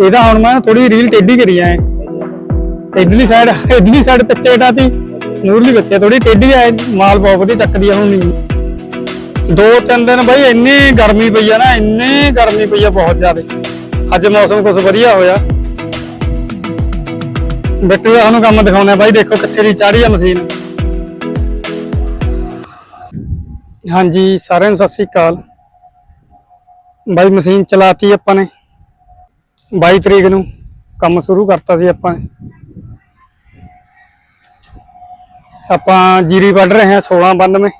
ਇਹਦਾ ਹੁਣ ਮੈਂ ਥੋੜੀ ਰੀਲ ਟੇਢੀ ਕਰੀ ਆਏ ਇਧਰਲੀ ਸਾਈਡ ਇਧਰਲੀ ਸਾਈਡ ਪਿੱਛੇ ਡਾਤੀ ਨੂਰਲੀ ਬੱਚੇ ਥੋੜੀ ਟੇਢੀ ਆਏ ਮਾਲ ਬਹੁਤ ਵਧੀਆ ਚੱਕਦੀ ਆ ਹੁਣ ਨਹੀਂ ਦੋ ਤਿੰਨ ਦਿਨ ਬਈ ਇੰਨੀ ਗਰਮੀ ਪਈ ਆ ਨਾ, ਇੰਨੀ ਗਰਮੀ ਪਈ ਆ ਬਹੁਤ ਜ਼ਿਆਦਾ। ਅੱਜ ਮੌਸਮ ਕੁਝ ਵਧੀਆ ਹੋਇਆ। ਬਿੱਟੂ ਦਾ ਸਾਨੂੰ ਕੰਮ ਦਿਖਾਉਣਾ ਬਾਈ, ਦੇਖੋ ਕੱਚੇ ਦੀ ਚਾੜੀ ਆ ਮਸ਼ੀਨ। ਹਾਂਜੀ, ਸਾਰਿਆਂ ਨੂੰ ਸਤਿ ਸ੍ਰੀ ਅਕਾਲ। ਬਾਈ ਮਸ਼ੀਨ ਚਲਾਤੀ ਆਪਾਂ ਨੇ। 22 ਤਰੀਕ ਨੂੰ ਕੰਮ ਸ਼ੁਰੂ ਕਰਤਾ ਸੀ ਆਪਾਂ ਆਪਾਂ ਜੀਰੀ ਵੱਢ ਰਹੇ ਹਾਂ 1692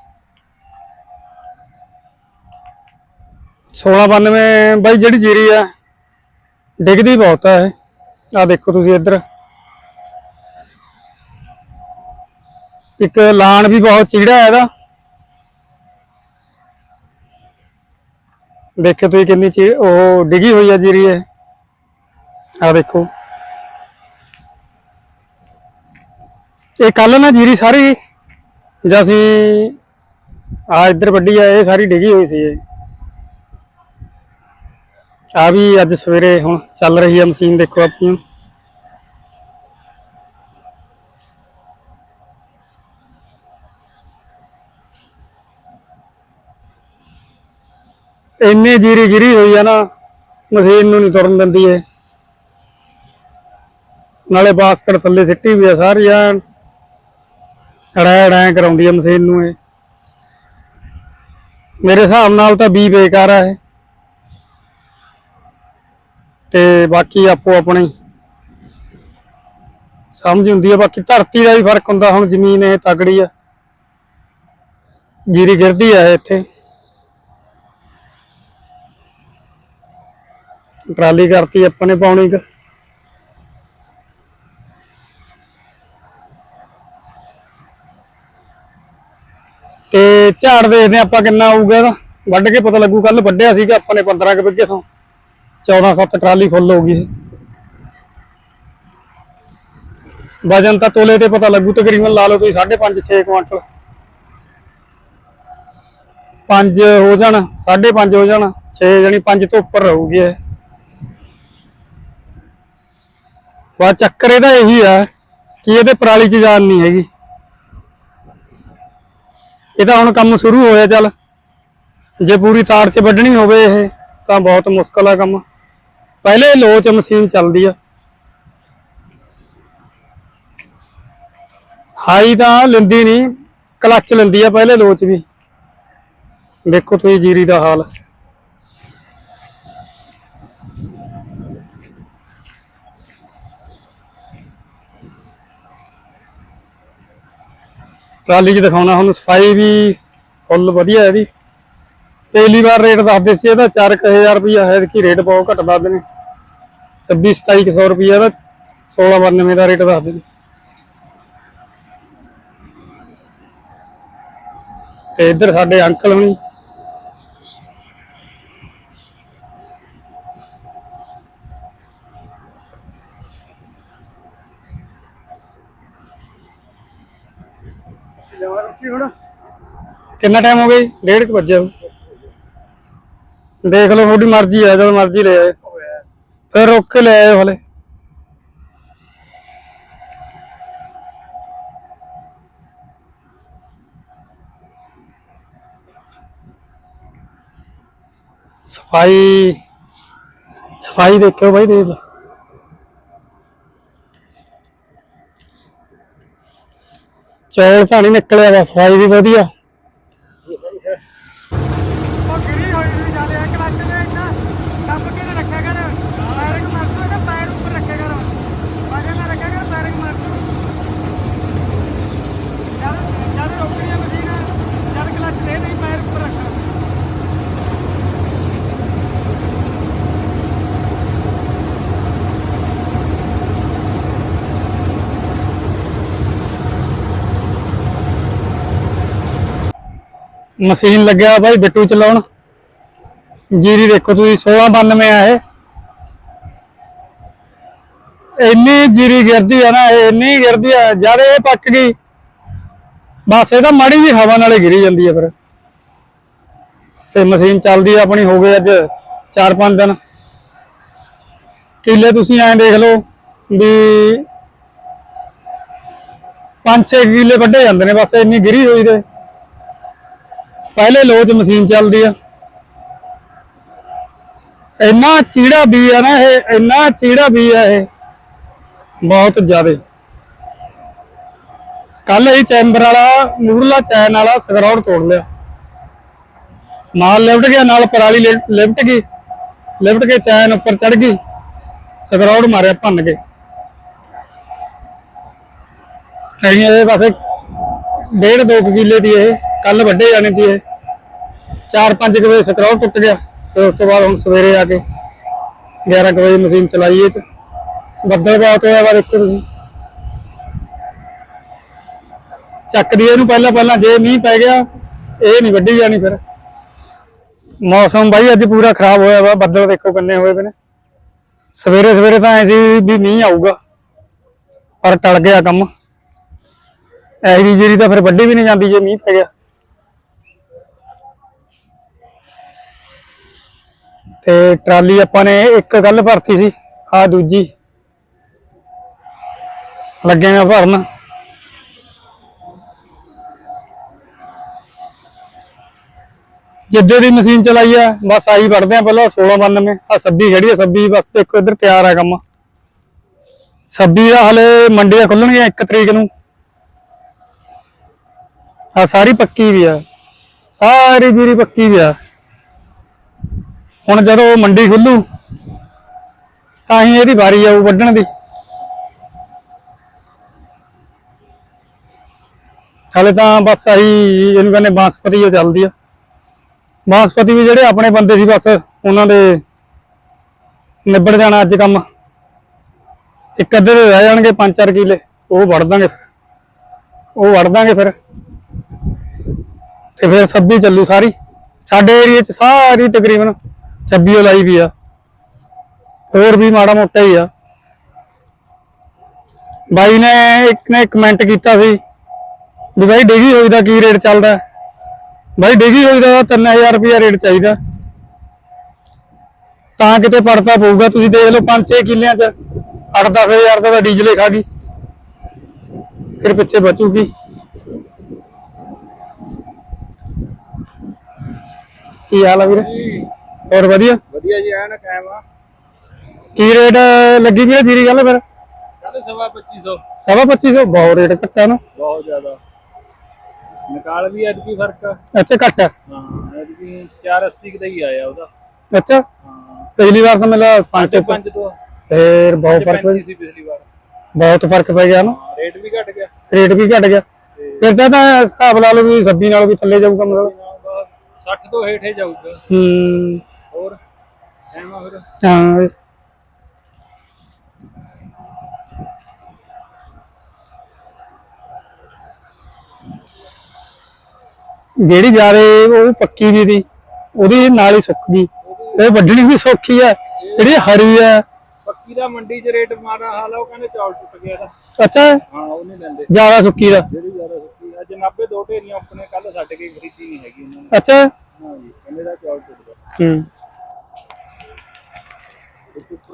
1692 ਬਾਈ ਜਿਹੜੀ ਜੀਰੀ ਆ, ਡਿੱਗਦੀ ਬਹੁਤ ਆ ਇਹ। ਆ ਦੇਖੋ ਤੁਸੀਂ ਇੱਧਰ। ਇੱਕ ਲਾਣ ਵੀ ਬਹੁਤ ਚੀੜਾ ਹੈ ਇਹਦਾ। ਦੇਖੋ ਤੁਸੀਂ ਕਿੰਨੀ ਚੀ, ਉਹ ਡਿੱਗੀ ਹੋਈ ਆ ਜੀਰੀ ਇਹ। ਆ ਦੇਖੋ ਇਹ ਕੱਲ ਨਾ ਜੀਰੀ ਸਾਰੀ ਜਦ ਅਸੀਂ ਆ ਇੱਧਰ ਵੱਡੀ ਆ, ਇਹ ਸਾਰੀ ਡਿੱਗੀ ਹੋਈ ਸੀ ਇਹ। ਆ ਵੀ ਅੱਜ ਸਵੇਰੇ ਹੁਣ ਚੱਲ ਰਹੀ ਆ ਮਸ਼ੀਨ, ਦੇਖੋ ਆਪਣੀ। ਇੰਨੀ ਜੀਰੀ ਗਿਰੀ ਹੋਈ ਆ ਨਾ, ਮਸ਼ੀਨ ਨੂੰ ਨਹੀਂ ਤੁਰਨ ਦਿੰਦੀ ਇਹ। ਨਾਲੇ ਬਾਸਕਟ ਥੱਲੇ ਸਿੱਟੀ ਵੀ ਆ ਸਾਰੀ ਆ ਅੜੈ ਅੜੈ ਕਰਾਉਂਦੀ ਆ ਮਸ਼ੀਨ ਨੂੰ ਇਹ। ਮੇਰੇ ਹਿਸਾਬ ਨਾਲ ਤਾਂ ਬੀ ਬੇਕਾਰ ਆ ਇਹ। ਤੇ ਬਾਕੀ ਆਪੋ ਆਪਣੀ। ਸਮਝ ਹੁੰਦੀ ਆ, ਬਾਕੀ ਧਰਤੀ ਦਾ ਵੀ ਫ਼ਰਕ ਹੁੰਦਾ, ਹੁਣ ਜ਼ਮੀਨ ਇਹ ਤਗੜੀ ਆ। ਜੀਰੀ ਗਿਰਦੀ ਆ ਇੱਥੇ। ਟਰਾਲੀ ਕਰਤੀ ਆਪਾਂ ਨੇ ਪਾਉਣੀ ਕ। ਤੇ ਝਾੜ ਦੇਖਦੇ ਹਾਂ ਆਪਾਂ ਕਿੰਨਾ ਆਊਗਾ ਇਹਦਾ। ਵੱਢ ਕੇ ਪਤਾ ਲੱਗੂ ਕੱਲ ਵੱਢਿਆ ਸੀਗਾ ਆਪਾਂ ਨੇ 15 ਕੁ ਵਿੱਗੇ ਤੋਂ। 14 7 ਟਰਾਲੀ ਫੁੱਲ ਹੋ ਗਈ ਵਜਨ ਤਾਂ ਤੋਲੇ ਤੇ ਪਤਾ ਲੱਗੂ, ਤਕਰੀਬਨ ਲਾ ਲਓ ਤੁਸੀਂ 5.5 6 ਕੁਇੰਟਲ 5 ਹੋ ਜਾਣ 5.5 ਹੋ ਜਾਣ 6 ਜਾਨੀ 5 ਤੋਂ ਉੱਪਰ ਰਹੂਗੀ ਇਹ। ਵਾ ਚੱਕਰ ਇਹਦਾ ਇਹੀ ਆ ਕਿ ਇਹਦੇ ਪਰਾਲੀ 'ਚ ਜਾਨ ਨਹੀਂ ਹੈਗੀ। ਇਹ ਤਾਂ ਹੁਣ ਕੰਮ ਸ਼ੁਰੂ ਹੋਇਆ ਚੱਲ। ਜੇ ਪੂਰੀ ਤਾਰ 'ਚ ਵੱਢਣੀ ਹੋਵੇ ਇਹ, ਤਾਂ ਬਹੁਤ ਮੁਸ਼ਕਲ ਆ ਕੰਮ। ਪਹਿਲੇ ਲੋ 'ਚ ਮਸ਼ੀਨ ਚੱਲਦੀ ਆ। ਹਾਈ ਤਾਂ ਲੈਂਦੀ ਨਹੀਂ ਕਲੱਚ ਲੈਂਦੀ ਆ ਪਹਿਲੇ ਲੋ 'ਚ ਵੀ। ਦੇਖੋ ਤੁਸੀਂ ਜੀਰੀ ਦਾ ਹਾਲ। ਟਰਾਲੀ 'ਚ ਦਿਖਾਉਣਾ, ਹੁਣ ਸਫ਼ਾਈ ਵੀ ਫੁੱਲ ਵਧੀਆ ਇਹਦੀ। ਪਹਿਲੀ ਵਾਰ ਰੇਟ ਦੱਸਦੇ ਸੀ ਇਹਦਾ 4000 ਰੁਪਇਆ ਹੈ ਕਿ ਰੇਟ ਬਹੁਤ ਘੱਟ ਦੱਸਦੇ ਨੇ। 26 2700 ਰੁਪਇਆ ਦਾ 1692 ਦਾ ਰੇਟ ਦੱਸਦੇ ਨੇ। ਤੇ ਇੱਧਰ ਸਾਡੇ ਅੰਕਲ ਹੁਣੀ ਕਿੰਨਾ ਟਾਈਮ ਹੋ ਗਿਆ ਜੀ? ਡੇਢ ਕੁ ਵਜੇ ਦੇਖ ਲਓ, ਤੁਹਾਡੀ ਮਰਜ਼ੀ ਆ, ਜਦੋਂ ਮਰਜ਼ੀ ਲੈ ਆਏ ਫਿਰ ਰੁੱਕ ਕੇ ਲੈ ਆਇਓ ਹਲੇ। ਸਫ਼ਾਈ ਸਫ਼ਾਈ ਦੇਖਿਓ ਬਾਈ, ਦੇਖ ਲਓ। ਚੌਲ ਤਾਂ ਨਹੀਂ ਨਿਕਲਿਆ ਵਾ ਸਫ਼ਾਈ ਵੀ ਵਧੀਆ ਉਹ ਗਿਰੀ ਹੋਈ ਵੀ ਜਾਂਦੇ ਆ ਕਲੱਚ ਦੇ ਇੰਨਾ ਦੱਬ ਕੇ ਨਾ ਰੱਖਿਆ ਕਰ ਪੈਰਿੰਗ ਮਾਰਤੋ ਇਹਦਾ ਪੈਰ ਉੱਪਰ ਰੱਖਿਆ ਕਰ ਵਜਨ ਨਾ ਰੱਖਿਆ ਕਰ ਪੈਰਿੰਗ ਮਾਰਤੋ ਜਦ ਜਦ ਰੋਕਣੀ ਆ ਮਸ਼ੀਨ ਜਦ ਕਲੱਚ ਦੇ ਨਹੀਂ ਪੈਰ ਉੱਪਰ ਰੱਖਣਾ ਮਸ਼ੀਨ ਲੱਗਿਆ ਬਾਈ ਬਿੱਟੂ ਚਲਾਉਣ। ਜੀਰੀ ਦੇਖੋ ਤੁਸੀਂ 1692 ਆ ਇਹ। ਇੰਨੀ ਜੀਰੀ ਗਿਰਦੀ ਆ ਨਾ, ਇਹ ਇੰਨੀ ਗਿਰਦੀ ਆ, ਜਦ ਇਹ ਪੱਕ ਗਈ, ਬਸ ਇਹ ਤਾਂ ਮਾੜੀ ਜੀ ਹਵਾ ਨਾਲੇ ਗਿਰੀ ਜਾਂਦੀ ਆ ਫਿਰ। ਤੇ ਮਸ਼ੀਨ ਚੱਲਦੀ ਆ ਆਪਣੀ, ਹੋ ਗਈ ਅੱਜ 4-5 ਦਿਨ। ਕਿੱਲੇ ਤੁਸੀਂ ਐਂ ਦੇਖ ਲਓ ਵੀ 5-6 ਕਿੱਲੇ ਵੱਢੇ ਜਾਂਦੇ ਨੇ, ਬਸ ਇੰਨੀ ਗਿਰੀ ਹੋਈ ਦੇ ਪਹਿਲੇ ਲੋਚ ਮਸ਼ੀਨ ਚੱਲਦੀ ਆ। ਇੰਨਾ ਚੀੜਾ ਬੀ ਆ ਨਾ ਇਹ, ਇੰਨਾ ਚੀੜਾ ਬੀ ਆ ਇਹ। ਬਹੁਤ ਜ਼ਿਆਦੇ। ਕੱਲ ਇਹ ਚੈਂਬਰ ਵਾਲਾ, ਨੂਰਲਾ ਚੈਨ ਵਾਲਾ ਸਗਰੌੜ ਤੋੜ ਲਿਆ। ਨਾਲ ਲਿਫਟ ਗਿਆ, ਨਾਲ ਪਰਾਲੀ ਲਿ- ਲਿਫਟ ਗਈ। ਲਿਫਟ ਕੇ ਚੈਨ ਉੱਪਰ ਚੜ ਗਈ। ਸਗਰੌੜ ਮਾਰਿਆ ਭੰਨ ਕੇ। ਕਈ ਇਹਦੇ ਪਾਸੇ ਡੇਢ ਦੋ ਕੁ ਕਿੱਲੇ ਦੀ ਇਹ। ਕੱਲ ਵੱਡੇ ਜਾਣੇ ਦੀ ਇਹ। ਚਾਰ ਪੰਜ ਕੁ ਵਜੇ ਸਕਰੌੜ ਟੁੱਟ ਗਿਆ, ਫਿਰ ਉਸ ਤੋਂ ਬਾਅਦ ਹੁਣ ਸਵੇਰੇ ਆ ਕੇ 11 ਕੁ ਵਜੇ ਮਸ਼ੀਨ ਚਲਾਈ ਇਹ ਚ ਬੱਦਲ ਬਹੁਤ ਹੋਇਆ ਵਾ ਦੇਖੋ ਤੁਸੀਂ। ਚੱਕਦੀ ਇਹਨੂੰ ਪਹਿਲਾਂ ਪਹਿਲਾਂ ਜੇ ਮੀਂਹ ਪੈ ਗਿਆ, ਇਹ ਨਹੀਂ ਵੱਢੀ ਜਾਣੀ ਫਿਰ। ਮੌਸਮ ਬਾਈ ਅੱਜ ਪੂਰਾ ਖਰਾਬ ਹੋਇਆ ਵਾ, ਬੱਦਲ ਦੇਖੋ ਕਿੰਨੇ ਹੋਏ ਪਏ ਨੇ। ਸਵੇਰੇ ਸਵੇਰੇ ਤਾਂ ਐ ਸੀ ਵੀ ਮੀਂਹ ਆਊਗਾ, ਪਰ ਟਲ ਗਿਆ ਕੰਮ। ਐਹੀ ਜਿਹੜੀ ਤਾਂ ਫਿਰ ਵੱਢੀ ਵੀ ਨਹੀਂ ਜਾਂਦੀ ਜੇ ਮੀਂਹ ਪੈ ਗਿਆ। ਤੇ ਟਰਾਲੀ ਆਪਾਂ ਨੇ ਇੱਕ ਗੱਲ ਭਰਤੀ ਸੀ ਆ ਦੂਜੀ। ਲੱਗੇ ਆ ਭਰਨ। ਜਿੱਦੇ ਦੀ ਮਸ਼ੀਨ ਚਲਾਈ ਆ, ਬਸ ਆਹੀ ਵੜਦੇ ਆ ਪਹਿਲਾਂ 1692 ਆ ਸੱਬੀ ਖੜੀ ਆ, ਸੱਬੀ ਬਸ ਦੇਖੋ ਇੱਧਰ ਤਿਆਰ ਆ ਕੰਮ। ਸੱਬੀ ਦਾ ਹਲੇ ਮੰਡੀਆਂ ਖੁੱਲਣਗੀਆਂ 1 ਤਰੀਕ ਨੂੰ। ਆ ਸਾਰੀ ਪੱਕੀ ਵੀ ਆ। ਸਾਰੀ ਜੀਰੀ ਪੱਕੀ ਵੀ ਆ। ਹੁਣ ਜਦੋਂ ਮੰਡੀ ਖੁੱਲੂ, ਤਾਂ ਹੀ ਇਹਦੀ ਵਾਰੀ ਆਊ ਵੱਢਣ ਦੀ। ਹਲੇ ਤਾਂ ਬਸ ਆਹੀ ਇਹਨੂੰ ਕਹਿੰਦੇ ਬਾਂਸਪਤੀ ਉਹ ਚੱਲਦੀ ਆ। ਬਾਂਸਪਤੀ ਵੀ ਜਿਹੜੇ ਆਪਣੇ ਬੰਦੇ ਸੀ ਬਸ, ਉਹਨਾਂ ਦੇ ਨਿਬੜ ਜਾਣਾ ਅੱਜ ਕੰਮ। ਇੱਕ ਅੱਧੇ ਦੇ ਰਹਿ ਜਾਣਗੇ ਪੰਜ ਚਾਰ ਕਿਲੇ, ਉਹ ਵੜ ਦਾਂਗੇ ਫਿਰ। ਉਹ ਵੜ ਦਾਂਗੇ ਫਿਰ। ਤੇ ਫਿਰ ਸੱਬੀ ਚੱਲੂ ਸਾਰੀ। ਸਾਡੇ ਏਰੀਆ 'ਚ ਸਾਰੀ ਤਕਰੀਬਨ 26 ਓ ਲਾਈ ਵੀ ਆ। ਹੋਰ ਵੀ ਮਾੜਾ ਮੋਟਾ ਹੀ ਆ। ਬਾਈ ਨੇ ਇੱਕ ਨੇ ਕਮੈਂਟ ਕੀਤਾ ਸੀ ਵੀ ਬਾਈ ਡਿਗੀ ਹੋਈ ਦਾ ਕੀ ਰੇਟ ਚੱਲਦਾ ਬਾਈ ਡਿਗੀ ਹੋਈ ਦਾ 3000 ਰੁਪਇਆ ਰੇਟ ਚਾਹੀਦਾ ਤਾਂ ਕਿਤੇ ਪੜਤਾ ਪਊਗਾ। ਤੁਸੀਂ ਦੇਖ ਲਓ 5-6 ਕਿੱਲਿਆਂ 'ਚ 8-10000 ਦਾ ਤਾਂ ਡੀਜ਼ਲ ਹੀ ਖਾ ਗਈ ਫਿਰ ਪਿੱਛੇ ਬਚੂਗੀ। ਕੀ ਹਾਲ ਆ ਵੀਰੇ? ਹੋਰ ਵਧੀਆ? ਵਧੀਆ ਜੀ ਐਨ ਕਾਇਮ ਆ। ਕੀ ਰੇਟ ਲੱਗੀ ਵੀਰੇ ਜੀਰੀ ਗੱਲ ਫਿਰ? ਸਵਾ 2500 ਸਵਾ 2500 ਬਹੁਤ ਰੇਟ ਘੱਟਾ ਨਾ। ਬਹੁਤ ਜ਼ਿਆਦਾ। ਨਿਕਾਲ ਵੀ ਅੱਜ ਕੀ ਫ਼ਰਕ ਆ। ਅੱਛਾ ਘੱਟ ਆ। ਹਾਂ ਅੱਜ ਵੀ 480 ਦਾ ਹੀ ਆਇਆ ਉਹਦਾ। ਅੱਛਾ। ਹਾਂ। ਪਿਛਲੀ ਵਾਰ ਤਾਂ ਮਿਲਾ 5 ਤੋਂ 5 ਤੋਂ ਫੇਰ ਬਹੁਤ ਫ਼ਰਕ ਪੈ- 35 ਸੀ ਪਿਛਲੀ ਵਾਰ। ਬਹੁਤ ਫ਼ਰਕ ਪੈ ਗਿਆ ਨਾ। ਰੇਟ ਵੀ ਘਟ ਗਿਆ। ਰੇਟ ਵੀ ਘਟ ਗਿਆ। ਫਿਰ ਤਾਂ ਤਾਂ ਹਿਸਾਬ ਲਾ ਲਓ ਵੀ ਸੱਬੀ ਨਾਲ ਵੀ ਥੱਲੇ ਜਾਊਗਾ ਮਤਲਬ। 60 ਤੋਂ ਹੇਠੇ ਜਾਊਗਾ। ਹੂੰ। ਫਿਰ ਹਾਂ। ਜਿਹੜੀ ਜਾਰੇ ਉਹ ਪੱਕੀ ਵੀ ਦੀ ਉਹਦੀ ਨਾਲ ਹੀ ਸੁੱਕ ਗਈ। ਇਹ ਵੱਢਣੀ ਵੀ ਸੌਖੀ ਹੈ ਜਿਹੜੀ ਹਰੀ ਹੈ ਪੱਕੀ ਦਾ ਮੰਡੀ 'ਚ ਰੇਟ ਮਾਰਾ ਹਾਲ ਆ ਉਹ ਕਹਿੰਦੇ ਚੌਲ ਟੁੱਟ ਗਿਆ ਦਾ ਅੱਛਾ? ਹਾਂ ਉਹ ਨਹੀਂ ਲੈਂਦੇ। ਜ਼ਿਆਦਾ ਸੁੱਕੀ ਦਾ। ਜਿਹੜੀ ਜ਼ਿਆਦਾ ਸੁੱਕੀ ਅੱਜ 90 ਦੋ ਢੇਰੀਆਂ ਆਪਣੇ ਕੱਲ ਛੱਡ ਕੇ ਖਰੀਦੀ ਨਹੀਂ ਹੈਗੀ ਉਹਨਾਂ ਨੇ। ਅੱਛਾ? ਹਾਂ ਜੀ ਕਹਿੰਦੇ ਦਾ ਚੌਲ ਟੁੱਟ ਗਿਆ। ਹੂੰ।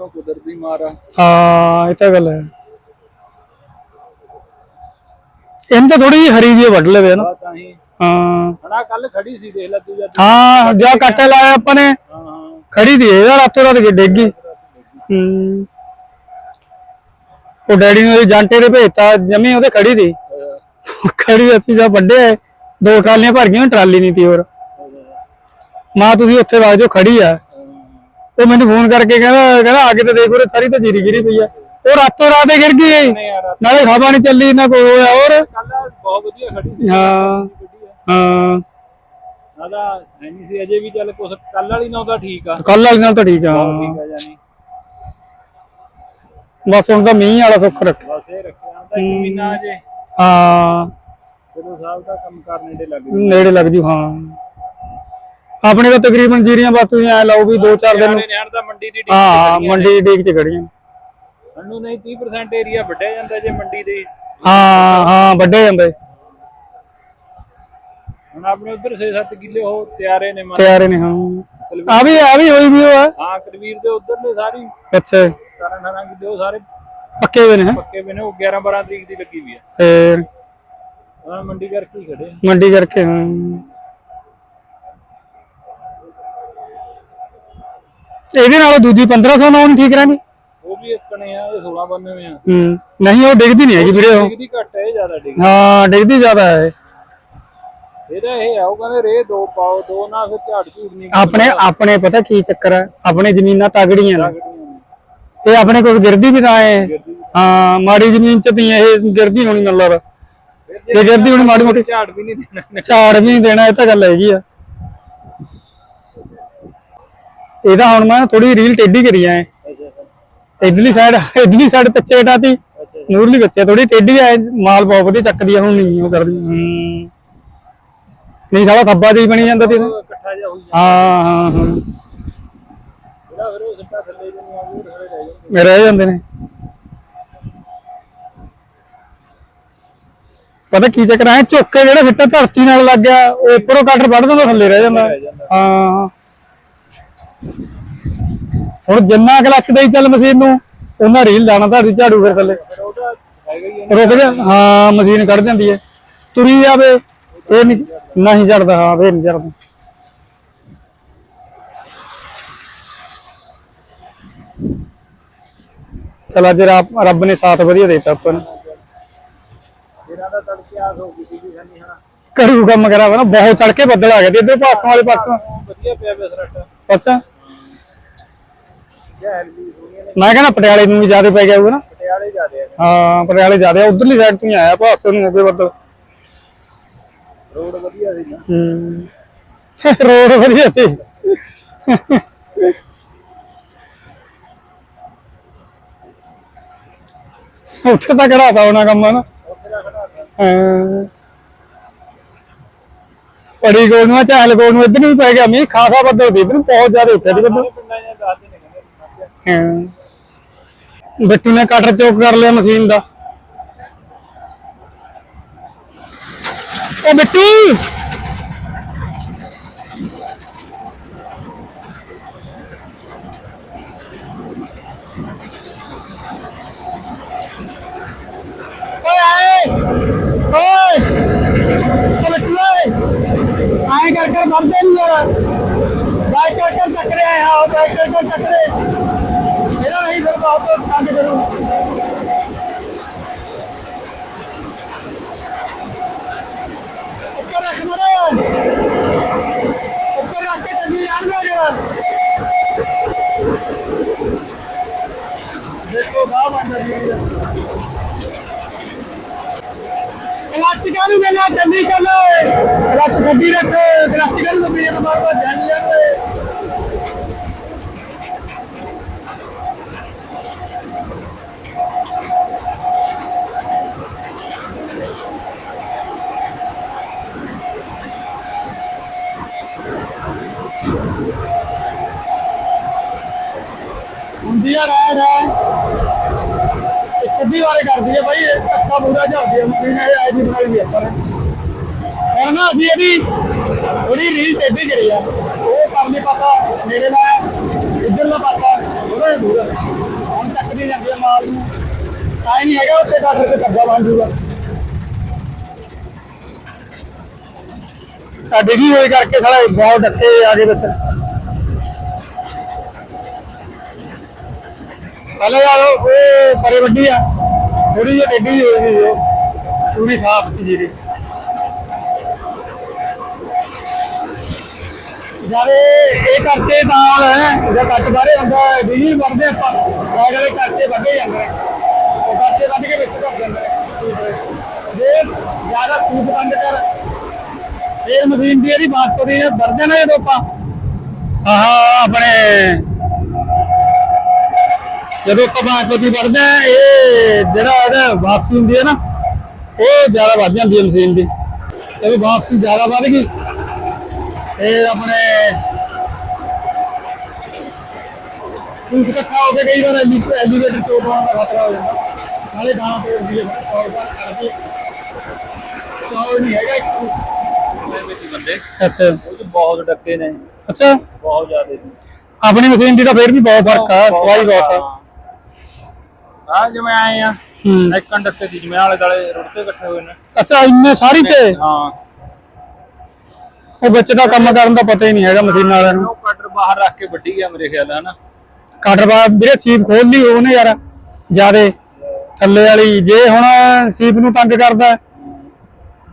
ਉੱਪਰੋਂ ਕੁਦਰਤੀ ਮਾਰਾ ਹਾਂ ਇਹ ਤਾਂ ਗੱਲ ਹੈ। ਇਹਨਾਂ ਤਾਂ ਥੋੜੀ ਹਰੀ ਜਿਹੀ ਵੱਢ ਲਵੇ ਨਾ ਆ ਤਾਂ ਹੀ। ਹਾਂ। ਹਣਾ ਕੱਲ ਖੜੀ ਸੀ ਦੇਖ ਲੈ ਤੂੰ ਜਦ ਹਾਂ ਜਾ ਕੱਟੇ ਲਾਇਆ ਆਪਾਂ ਨੇ। ਹਾਂ ਹਾਂ। ਖੜੀ ਦੀ ਇਹ ਰਾਤੋਂ ਰਾਤ ਕੇ ਡਿੱਗ ਗਈ। ਹੂੰ। ਉਹ ਡੈਡੀ ਨੂੰ ਜਾਂਟੇ ਦੇ ਭੇਜਤਾ ਜਮੀ ਉਹਦੇ ਖੜੀ ਦੀ। ਖੜੀ ਅਸੀਂ ਜਾ ਵੱਡੇ ਦੋ ਟਰਾਲੀਆਂ ਭਰ ਗਈਆਂ ਟਰਾਲੀ ਨਹੀਂ ਤੀ ਹੋਰ। ਮਾਂ ਤੁਸੀਂ ਉੱਥੇ ਵਗ ਜਾਓ ਖੜੀ ਆ। ਉਹ ਮੈਨੂੰ ਫੋਨ ਕਰਕੇ ਕਹਿੰਦਾ ਕਹਿੰਦਾ ਆ ਕੇ ਤੇ ਦੇਖ ਉਰੇ ਸਾਰੀ ਤਾਂ ਜੀਰੀ ਗਿਰੀ ਪਈ ਆ। ਉਹ ਰਾਤੋਂ ਰਾਤ ਹੀ ਗਿਰ ਗਈ। ਨਾਲੇ ਹਵਾ ਨਹੀਂ ਚੱਲੀ ਨਾ ਕੋਈ ਹੋਇਆ ਹੋਰ। ਕੱਲ ਬਹੁਤ ਵਧੀਆ ਖੜੀ ਸੀ। ਹਾਂ ਹਾਂ। ਆਦਾ ਹੈ ਨਹੀਂ ਸੀ ਅਜੇ ਵੀ ਚੱਲ ਕੁਛ ਕੱਲ ਵਾਲੀ ਨਾ ਉਹਦਾ ਠੀਕ ਆ। ਕੱਲ ਵਾਲੀ ਨਾਲ ਤਾਂ ਠੀਕ ਆ ਬਹੁਤ ਠੀਕ ਆ ਜਾਨੀ। ਬਸ ਹੁਣ ਤਾਂ ਮੀਂਹ ਵਾਲਾ ਸੁੱਖ ਰੱਖ ਬਸ ਇਹ ਰੱਖਿਆ ਤਾਂ ਇੱਕ ਮਹੀਨਾ ਅਜੇ। ਹਾਂ। ਚਲੋ ਸਾਹਿਬ ਦਾ ਕੰਮ ਕਰਨੇ ਦੇ ਲੱਗ ਗਏ ਨੇੜੇ ਲੱਗ ਜੂ ਹਾਂ। ਆਪਣੇ ਤਾਂ ਤਕਰੀਬਨ ਜੀਰੀਆਂ ਬਸ ਤੁਸੀਂ ਐ ਲਾਓ ਵੀ 2-4 ਦਿਨ ਨਿਆਣੇ ਨਿਆਣ ਦਾ ਮੰਡੀ ਦੀ ਹਾਂ ਮੰਡੀ ਡੀਕ ਚ ਖੜੀਆਂ ਸਾਨੂੰ ਨਹੀਂ 30% ਏਰੀਆ ਵੱਢਿਆ ਜਾਂਦਾ ਜੇ ਮੰਡੀ ਦੇ। ਹਾਂ ਹਾਂ ਵੱਡੇ ਜਾਂਦੇ। ਹੁਣ ਆਪਣੇ ਉਧਰ 6-7 ਕਿੱਲੇ ਹੋ ਤਿਆਰੇ ਨੇ ਤਿਆਰੇ ਨੇ ਹਾਂ। ਆ ਵੀ ਆ ਵੀ ਹੋਈ ਵੀ ਆ। ਹਾਂ ਕਰਵੀਰ ਦੇ ਉਧਰਲੇ ਸਾਰੀ। ਅੱਛਾ। 18 ਕਿੱਲੇ ਉਹ ਸਾਰੇ ਪੱਕੇ ਹੋਏ ਨੇ ਹੈਂ? ਪੱਕੇ ਵੀ ਨੇ ਉਹ 11 12 ਤਰੀਕ ਦੀ ਲੱਗੀ ਵੀ ਆ। ਫੇਰ। ਹਾਂ ਮੰਡੀ ਕਰਕੇ ਹੀ ਖੜੇ। ਮੰਡੀ ਕਰਕੇ। ਇਹਦੇ ਨਾਲ ਦੂਜੀ 1500 ਨਾਲ ਠੀਕ ਰਹਿਣੀ ਉਹ ਵੀ ਇੱਕਣੇ ਆ ਇਹ 16 ਬੰਨੇ ਹੋਏ ਆ। ਹੂੰ ਨਹੀਂ ਉਹ ਡਿੱਗਦੀ ਨਹੀਂ ਹੈਗੀ ਵੀਰੇ ਉਹ। ਡਿਗਦੀ ਘੱਟ ਹੈ ਇਹ ਜ਼ਿਆਦਾ ਡਿਗ ਹਾਂ ਡਿੱਗਦੀ ਜ਼ਿਆਦਾ ਹੈ। ਇਹਦਾ ਇਹ ਆ ਉਹ ਕਹਿੰਦੇ ਰੇ ਦੋ ਪਾਓ ਦੋ ਨਾ ਫਿਰ ਝਾੜ ਝੂੜ ਨਹੀਂ ਆਪਣੇ ਆਪਣੇ ਪਤਾ ਕੀ ਚੱਕਰ ਹੈ? ਆਪਣੇ ਜ਼ਮੀਨਾਂ ਤਗੜੀਆਂ ਨੇ। ਇਹ ਆਪਣੇ ਕੋਲ ਗਿਰਦੀ ਵੀ ਤਾਂ ਹੈ। ਹਾਂ। ਮਾੜੀ ਜ਼ਮੀਨ ਚ ਤੀ ਇਹ ਗਿਰਦੀ ਹੋਣੀ ਫਿਰ ਇਹ ਗਿਰਦੀ ਹੋਣੀ ਮਾੜੀ ਮੋਟੀ ਝਾੜ ਵੀ ਨਹੀਂ ਦੇਣਾ। ਝਾੜ ਵੀ ਨਹੀਂ ਦੇਣਾ ਇਹ ਤਾਂ ਗੱਲ ਹੈਗੀ ਆ। ਇਹਦਾ ਹੁਣ ਮੈਂ ਥੋੜੀ ਰੀਲ ਟੇਢੀ ਕਰੀ ਐ। ਇਧਰਲੀ ਸਾਈਡ ਇਧਰਲੀ ਸਾਈਡ ਪਿੱਛੇ ਹਟਾਤੀ। ਨੂਰਲੀ ਬੱਚੇ ਥੋੜੀ ਟੇਢੀ ਐ ਮਾਲ ਬਹੁਤ ਵਧੀਆ ਚੱਕਦੀ ਆ ਹੁਣ ਨਹੀਂ ਉਹ ਕਰਦੀ। ਨਹੀਂ ਸਾਲਾ ਥੱਬਾ ਦੀ ਬਣੀ ਜਾਂਦਾ ਜਾਂਦਾ। ਹਾਂ ਹਾਂ ਹਾਂ। ਰਹਿ ਜਾਂਦੇ। ਨੇ। ਪਤਾ ਕੀ ਚੱਕਰ ਐ ਝੁੱਕ ਕੇ ਜਿਹੜਾ ਫਿੱਟਾ ਧਰਤੀ ਨਾਲ ਲੱਗ ਗਿਆ ਉਹ ਉੱਪਰੋਂ ਕਟਰ ਵੱਢ ਦਿੰਦਾ ਥੱਲੇ ਰਹਿ ਜਾਂਦਾ। ਹਾਂ। ਹੁਣ ਜਿੰਨਾ ਕਲੱਚ ਦੇਈ ਚੱਲ ਮਸ਼ੀਨ ਨੂੰ, ਉਹਨਾਂ ਰੀਲ ਲਾਣਾ ਧਰਤੀ ਝਾੜੂ ਫਿਰ ਥੱਲੇ। ਰੁਕ ਜਾ, ਹਾਂ, ਮਸ਼ੀਨ ਕੱਢ ਜਾਂਦੀ ਹੈ ਤੁਰੀ ਜਾਵੇ, ਇਹ ਨਹੀਂ ਨਹੀਂ ਚੜਦਾ, ਹਾਂ ਫੇਰ ਨਹੀਂ ਚੜਦਾ। ਚਲ ਅੱਜ ਰੱਬ ਨੇ ਸਾਥ ਵਧੀਆ ਦੇਤਾ ਆਪਾਂ ਨੂੰ। ਕਰੂ ਕੰਮ ਕਰਾਵਾ ਨਾ, ਬਹੁਤ ਚੜ ਕੇ ਬੱਦਲ ਆ ਗਏ ਤੇ ਇੱਧਰ ਪਾਸੋਂ ਵਾਲੇ ਪਾਸੋਂ। ਵਧੀਆ ਪਿਆ ਪਿਆ ਸਰਟ। ਅੱਛਾ ਮੈਂ ਕਹਿੰਦਾ ਪਟਿਆਲੇ ਨੂੰ ਵੀ ਜ਼ਿਆਦਾ ਪੈ ਗਿਆ ਹੋਊਗਾ ਨਾ। ਪਟਿਆਲੇ ਜਾਂਦੇ ਆ ਹਾਂ ਪਟਿਆਲੇ ਜ਼ਿਆਦਾ ਉਧਰਲੀ ਸਾਈਡ ਤੋਂ ਹੀ ਆਇਆ ਪਾਸੋਂ ਨੂੰ ਹੋ ਕੇ ਬੱਦਲ ਰੋਡ ਵਧੀਆ ਸੀ ਨਾ। ਹੂੰ। ਰੋਡ ਵਧੀਆ ਸੀ। ਉੱਥੇ ਤਾਂ ਕਿਹੜਾ ਤਾ ਉਹਨਾਂ ਕੰਮ ਨਾ ਉੱਥੇ ਦਾ ਸੀ ਹਾਂ। ਪੜੀ ਕੋਲ ਨੂੰ, ਚਾਹਲ ਗੋਲ ਨੂੰ ਇੱਧਰ ਨੂੰ ਵੀ ਪੈ ਗਿਆ, ਮੀਂਹ ਖਾਸਾ ਬੱਦਲ ਸੀ, ਇੱਧਰ ਨੂੰ ਬਹੁਤ ਜ਼ਿਆਦਾ ਉੱਠਿਆ ਸੀ ਬੱਦਲ। ਹਾਂ। ਬਿੱਟੂ ਨੇ ਕਟਰ ਚੋਕ ਕਰ ਲਿਆ ਮਸ਼ੀਨ ਦਾ। ਉਹ ਬਿੱਟੂ! ਓਏ ਓਏ! ਉਹ ਬਿੱਟੂ ਓਏ! ਆਏ ਕਰ ਕਰ ਮਰਦੇ ਨਹੀਂ ਯਾਰ ਬਾਈਕ ਕਰ ਕਰ ਟੱਕਰੇ ਆਏ ਹਾਂ ਬਾਈਕ ਕਰ ਕਰ ਟੱਕਰੇ ਇਹਦਾ ਨਹੀਂ ਫਿਰ ਬਹੁਤ ਤੰਗ ਕਰੂ। ਉੱਪਰ ਰੱਖ ਮਰੇ। ਉੱਪਰ ਰੱਖ ਕੇ ਤੰਗੀ ਜਾਣ ਮੇਰੇ ਦੇਖੋ ਬਾਹ ਬਣ ਰਹੀ ਹੈ ਕਲਾਸਿਕਾਂ ਨੂੰ ਮੈਨਾਂ ਜੰਦੀ ਕਰ ਲੈ ਕਲਾਸ ਗੱਡੀ ਰੱਖ ਕਲਾਸਿਕਾਂ ਨੂੰ ਵੀ ਇਹ ਮਾਰ ਮਾਰ ਜਾਣ ਜਾਂਦੇ ਇੱਕ ਕਰਦੀ ਹੈ ਬਾਈ, ਇਹ ਧੱਕਾ ਪੂਰਾ ਚੱਲਦੀ ਹੈ ਮਸ਼ੀਨ ਇਹ ਆਈ ਬਣਾਈ ਵੀ ਆਪਾਂ ਨੇ। ਹੁਣ ਨਾ ਅਸੀਂ ਇਹਦੀ ਥੋੜੀ ਰੀਲ ਟੇਢੀ ਕਰੀ ਆ। ਉਹ ਪਰਲੇ ਪਾਸਾ ਮੇਰੇ ਨਾਲ ਇੱਧਰਲਾ ਪਾਸਾ ਉਹਦਾ ਦੂਰ ਹੁਣ ਤੱਕ ਨਹੀਂ ਜਾਂਦੀ ਮਾਲ ਨੂੰ। ਆਏ ਨਹੀਂ ਹੈਗਾ ਉੱਥੇ ਡਾਕਟਰ ਤੇ ਧੱਗਾ ਬਣ ਜੂਗਾ। ਆ ਡਿੱਗੀ ਹੋਈ ਕਰਕੇ ਸਾਲਾ ਬਹੁਤ ਡੱਕੇ ਆ ਗਏ ਵਿੱਚ। ਹਲੇ ਯਾਰ ਉਹ ਪਰੇ ਵੱਡੀ ਆ। ਥੋੜੀ ਜਿਹੀ ਟੇਢੀ ਹੋਈ ਸੀ ਉਹ ਪੂਰੀ ਸਾਫ਼ ਸੀ ਜੀਰੀ ਜਾਰੇ ਇਹ ਕਰਕੇ ਨਾਲ ਹੈ ਕੱਟ ਬਾਰੇ ਹੁੰਦਾ ਡੀਜ਼ਲ ਵਰਦੇ ਆਪਾਂ। ਅਗਲੇ ਕਰਕੇ ਵੱਡੇ ਜਾਂਦੇ ਨੇ। ਕਰਕੇ ਵੱਢ ਕੇ ਵਿੱਚ ਭਰ ਜਾਂਦੇ ਨੇ। ਜੇ ਜ਼ਿਆਦਾ ਸੂਪ ਬੰਦ ਕਰ, ਫੇਰ ਮਸ਼ੀਨ ਦੀ ਇਹਦੀ ਬਾਤ ਕਰੀ ਵਰਦੇ ਨਾ ਜਦੋਂ ਆਪਾਂ। ਆਹ, ਆਪਣੇ ਜਦੋਂ ਕਬਾਂ ਕੋਤੀ ਵੜਦਾ ਇਹ ਜਿਹੜਾ ਇਹਦਾ ਵਾਪਸੀ ਹੁੰਦੀ ਹੈ ਨਾ ਉਹ ਜ਼ਿਆਦਾ ਵੱਧ ਜਾਂਦੀ ਹੈ ਮਸ਼ੀਨ ਦੀ। ਜਦੋਂ ਵਾਪਸੀ ਜ਼ਿਆਦਾ ਵੱਧ ਗਈ। ਇਹ ਆਪਣੇ ਕੁਝ ਇਕੱਠਾ ਹੋ ਕੇ ਕਈ ਵਾਰ ਐਲੀ ਐਲੀਵੇਟਰ ਤੋਂ ਪਾਉਣ ਦਾ ਖਤਰਾ ਹੋ ਜਾਂਦਾ। ਨਾਲੇ ਗਾਣਾ ਤੋੜਦੀ ਹੈ ਔਰ ਬਾਰ ਕਰਦੀ ਸੌ ਨਹੀਂ ਹੈਗਾ ਇੱਕ ਬੰਦੇ ਅੱਛਾ। ਬਹੁਤ ਡੱਕੇ ਨੇ। ਅੱਛਾ। ਬਹੁਤ ਜ਼ਿਆਦੇ। ਆਪਣੀ ਮਸ਼ੀਨ ਦੀ ਤਾਂ ਫੇਰ ਵੀ ਬਹੁਤ ਫ਼ਰਕ ਆ ਸਵਾਈ ਬਹੁਤ ਆ। ਆ ਜਿਵੇਂ ਆਏ ਆ ਹੂੰ। ਇੱਕ ਕੰਡਕਟਰ ਦੀ ਜਿਵੇਂ ਆਲੇ ਦਾਲੇ ਰੋਡ ਤੇ ਇਕੱਠੇ ਹੋਏ ਨੇ। ਅੱਛਾ ਇੰਨੇ ਸਾਰੀ ਤੇ? ਹਾਂ। ਉਹ ਵਿੱਚ ਦਾ ਕੰਮ ਕਰਨ ਦਾ ਪਤਾ ਹੀ ਨਹੀਂ ਹੈਗਾ ਮਸ਼ੀਨਾਂ ਵਾਲਿਆਂ ਨੂੰ। ਉਹ ਕਟਰ ਬਾਹਰ ਰੱਖ ਕੇ ਵੱਢੀ ਗਿਆ ਮੇਰੇ ਖਿਆਲ ਨਾਲ ਨਾ। ਕਟਰਵਾ ਵੀਰੇ ਸੀਪ ਖੋਲ ਲਈ ਉਹਨੇ ਯਾਰ ਜਿਆਦੇ। ਥੱਲੇ ਵਾਲੀ ਜੇ ਹੁਣ ਸੀਪ ਨੂੰ ਤੰਗ ਕਰਦਾ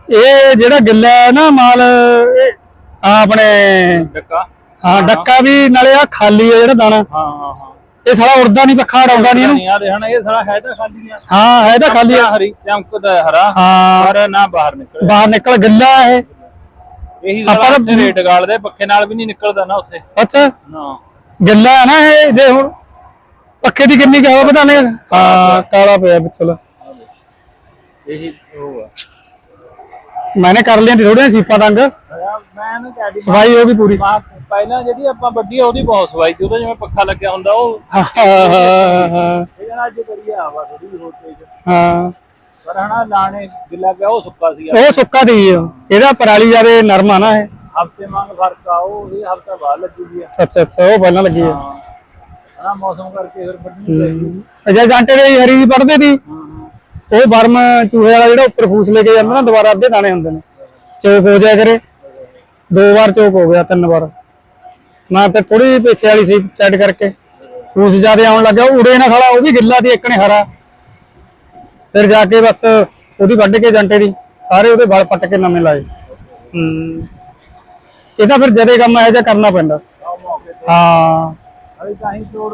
ਇਹ ਜਿਹੜਾ ਗਿੱਲਾ ਹੈ ਨਾ ਮਾਲ ਆਪਣੇ ਡੱਕਾ। ਹਾਂ ਡੱਕਾ ਵੀ ਨਾਲੇ ਆ ਖਾਲੀ ਹੈ ਜਿਹੜਾ ਦਾਣਾ। ਹਾਂ ਹਾਂ ਹਾਂ। ਇਹ ਸਾਲਾ ਉੜਦਾ ਨਹੀਂ ਪੱਖਾ ਉਡਾਉਂਦਾ ਨਹੀਂ ਇਹਨੂੰ। ਆ ਦੇਖਣਾ ਇਹ ਸਾਰਾ ਹੈ ਤਾਂ ਖਾਲੀ ਆ। ਹਾਂ ਹੈ ਤਾਂ ਖਾਲੀ ਆ। ਹਰੀ ਚਮਕਦਾ ਹਰਾ। ਹਾਂ। ਪਰ ਨਾ ਬਾਹਰ ਨਿਕਲੇ। ਬਾਹਰ ਨਿਕਲ ਗਿੱਲਾ ਇਹ। ਇਹੀ ਸਾਰਾ ਰੇਟ ਗਾਲਦੇ ਪੱਖੇ ਨਾਲ ਵੀ ਨਹੀਂ ਨਿਕਲਦਾ ਨਾ ਉੱਥੇ। ਅੱਛਾ। ਨਾ ਗਿੱਲਾ ਨਾ ਇਹ ਜੇ ਹੁਣ ਪੱਖੇ ਦੀ ਕਿੰਨੀ ਕੁ ਹਵਾ ਪਤਾ ਨਹੀਂ ਹਾਂ ਕਾਲਾ ਪਿਆ ਪਿੱਛਲਾ ਇਹੀ ਉਹ ਆ। ਮੈਨੇ ਕਰ ਲਿਆ ਥੋੜੀਆਂ ਸੀਪਾਂ ਤੰਗ। ਮੈਂ ਨਾ ਕਹਿ ਸਫ਼ਾਈ ਹੋ ਗਈ ਪੂਰੀ। ਪਹਿਲਾਂ ਜਿਹੜੀ ਆਪਾਂ ਵੱਡੀ ਆ ਉਹਦੀ ਬਹੁਤ ਸਵਾਈ ਸੀ ਉਹਦਾ ਜਿਵੇਂ ਪੱਖਾ ਲੱਗਿਆ ਹੁੰਦਾ ਉਹ ਹਾਂ ਹਾਂ ਹਾਂ ਇਹ ਜਣਾ ਅੱਜ ਕਰੀਏ ਹਵਾ ਥੋੜੀ ਹੋਰ ਤੇਜ਼ ਹਾਂ। ਪਰ ਹਨਾ ਲਾਣੇ ਗਿੱਲਾ ਪਿਆ ਉਹ ਸੁੱਕਾ ਸੀ ਉਹ ਸੁੱਕਾ ਦੀ ਇਹਦਾ ਪਰਾਲੀ ਜਿਆਦੇ ਨਰਮ ਆ ਨਾ ਇਹ। ਹਫ਼ਤੇ ਮੰਗ ਫ਼ਰਕ ਆ ਉਹ ਇਹ ਹਫਤਾ ਬਾਅਦ ਲੱਗੂਗੀ ਆ। ਅੱਛਾ ਅੱਛਾ ਉਹ ਪਹਿਲਾਂ ਲੱਗੀ ਹੈ ਹਾਂ। ਹਨਾ ਮੌਸਮ ਕਰਕੇ ਫਿਰ ਵੱਢਣੀ ਚਾਹੀਦੀ ਅਜਾ ਜਾਂਟੇ ਦੇ ਹਰੀ ਦੀ ਪੜਦੇ ਦੀ ਹਾਂ ਹਾਂ ਚੂਹੇ ਵਾਲਾ ਜਿਹੜਾ ਉੱਪਰ ਫੂਸ ਲੈ ਕੇ ਜਾਂਦਾ ਨਾ, ਦੁਬਾਰਾ ਅੱਧੇ ਦਾਣੇ ਹੁੰਦੇ ਨੇ। ਚੋਕ ਹੋ ਜਾਇਆ ਕਰੇ। ਦੋ ਵਾਰ ਚੋਕ ਹੋ ਗਿਆ, ਤਿੰਨ ਵਾਰ। ਮੈਂ ਫਿਰ ਥੋੜੀ ਪਿੱਛੇ ਵਾਲੀ ਸੀ ਚੈੱਡ ਕਰਕੇ। ਫੂਸ ਜਿਆਦੇ ਆਉਣ ਲੱਗਾ ਉੜੇ ਨਾ ਸਾਲਾ, ਉਹ ਵੀ ਗਿੱਲਾ ਦੀ ਇੱਕ ਨੇ ਹਰਾ। ਫਿਰ ਜਾ ਕੇ ਬਸ ਉਹਦੀ ਵੱਢ ਕੇ ਜੰਟੇ ਦੀ, ਸਾਰੇ ਉਹਦੇ ਵਾਲ ਪੱਟ ਕੇ ਨਵੇਂ ਲਾਏ। ਹੂੰ। ਇਹ ਤਾਂ ਫਿਰ ਜਦੇ ਕੰਮ ਇਹੋ ਜਿਹਾ ਕਰਨਾ ਪੈਂਦਾ। ਹਾਂ।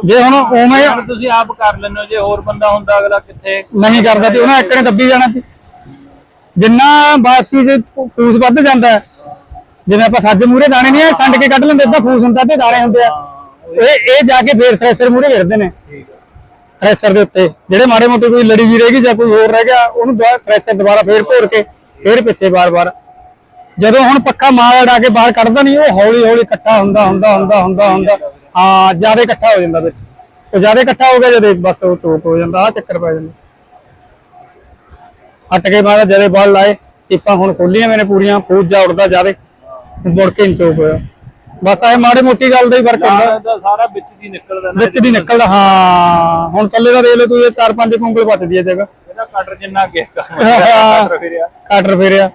ਜੇ ਹੁਣ ਉਵੇਂ ਹੁਣ ਤੁਸੀਂ ਆਪ ਕਰ ਲੈਂਦੇ ਹੋ ਜੇ ਹੋਰ ਬੰਦਾ ਹੁੰਦਾ ਅਗਲਾ ਕਿੱਥੇ? ਨਹੀਂ ਕਰਦਾ ਤੇ ਉਹਨਾਂ ਇੱਕ ਨੇ ਦੱਬੀ ਜਾਣਾ ਸੀ ਜਿੰਨਾ ਵਾਪਸੀ ਫੂ- ਫੂਸ ਵੱਧ ਜਾਂਦਾ ਜਿਵੇਂ ਆਪਾਂ ਸੱਜ ਮੂਰੇ ਦਾਣੇ ਨਹੀਂ ਆ ਸੰਡ ਕੇ ਕੱਢ ਲੈਂਦੇ ਤਾਂ ਫੂਸ ਹੁੰਦਾ ਤੇ ਦਾਣੇ ਹੁੰਦੇ ਆ। ਇਹ ਇਹ ਜਾ ਕੇ ਫੇਰ ਥ੍ਰੈਸ਼ਰ ਮੂਰੇ ਗਿਰਦੇ ਨੇ। ਥ੍ਰੈਸ਼ਰ ਦੇ ਉੱਤੇ। ਜਿਹੜੇ ਮਾੜੇ ਮੋਟੇ ਕੋਈ ਲੜੀ ਵੀ ਰਹਿ ਗਈ ਜਾਂ ਕੋਈ ਹੋਰ ਰਹਿ ਗਿਆ ਉਹਨੂੰ ਥ੍ਰੈਸ਼ਰ ਦੁਬਾਰਾ ਫੇਰ ਭੋਰ ਕੇ ਫੇਰ ਪਿੱਛੇ ਬਾਰ-ਬਾਰ ਜਦੋਂ ਹੁਣ ਪੱਕਾ ਮਾਲ ਅੜਾ ਕੇ ਬਾਹਰ ਕੱਢਦਾ ਨਹੀਂ ਉਹ ਹੌਲੀ ਹੌਲੀ ਇਕੱਠਾ ਹੁੰਦਾ ਹੁੰਦਾ ਹੁੰਦਾ ਹੁੰਦਾ ਹੁੰਦਾ। ਹਾਂ ਜ਼ਿਆਦਾ ਇਕੱਠਾ ਹੋ ਜਾਂਦਾ ਵਿੱਚ। ਉਹ ਜ਼ਿਆਦਾ ਇਕੱਠਾ ਹੋ ਗਿਆ ਜਦੇ ਬਸ ਉਹ ਚੋਕ ਹੋ ਜਾਂਦਾ ਆ ਚੱਕਰ ਪੈ ਜਾਂਦਾ। ਹਟ ਕੇ ਮਾਰਾ ਜਦੇ ਬਲ ਲਾਏ ਸੀਪਾਂ ਹੁਣ ਖੋਲੀਆਂ ਮੈਨੇ ਪੂਰੀਆਂ ਫੂਜ ਜਾ ਉੜਦਾ ਜਾਵੇ ਮੁੜ ਕੇ ਨੀ ਚੋਕ ਹੋਇਆ। ਬਸ ਇਹ ਮਾੜੀ ਮੋਟੀ ਗੱਲ ਦਾ ਹੀ ਫ਼ਰਕ ਹੁੰਦਾ। ਸਾਰਾ ਵਿੱਚ ਦੀ ਨਿਕਲਦਾ ਵਿੱਚ ਦੀ ਨਿਕਲਦਾ ਹਾਂ। ਹੁਣ ਕੱਲੇ ਦਾ ਦੇਖ ਲੈ ਤੂੰ ਇਹ ਚਾਰ ਪੰਜ ਕੁੰਗਲ ਪੱਟਦੀ ਹੈ ਜਗ੍ਹਾ। ਇਹਦਾ ਕਟਰ ਜਿੰਨਾ ਹਾਂ। ਕਟਰ ਫਿਰਿਆ ਕਾਟਰ ਫੇਰਿਆ